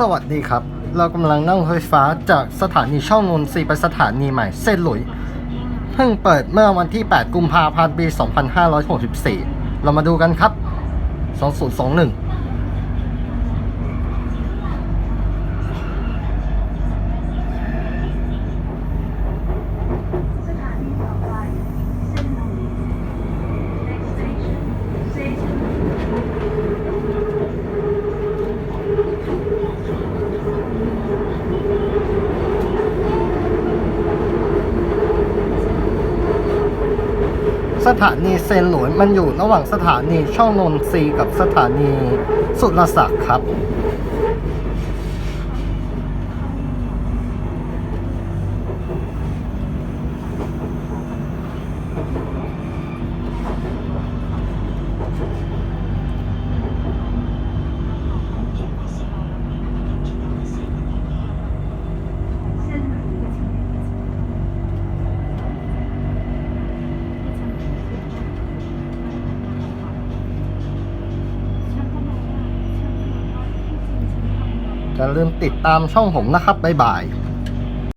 สวัสดีครับ เรากำลังนั่งรถไฟฟ้าจากสถานีช่องนนทรีไปสถานีใหม่เส้นหลุย เพิ่งเปิดเมื่อวันที่ 8 กุมภาพันธ์ ปี 2564 เรามาดูกันครับ 2021 สถานีต่อไปเส้นหลุย Next station เซน สถานีเซนหลวยมันอยู่ระหว่างสถานีช่องนนทรีกับสถานีสุรศักดิ์ครับ อย่าลืมติดตามช่องผมนะครับบ๊ายบาย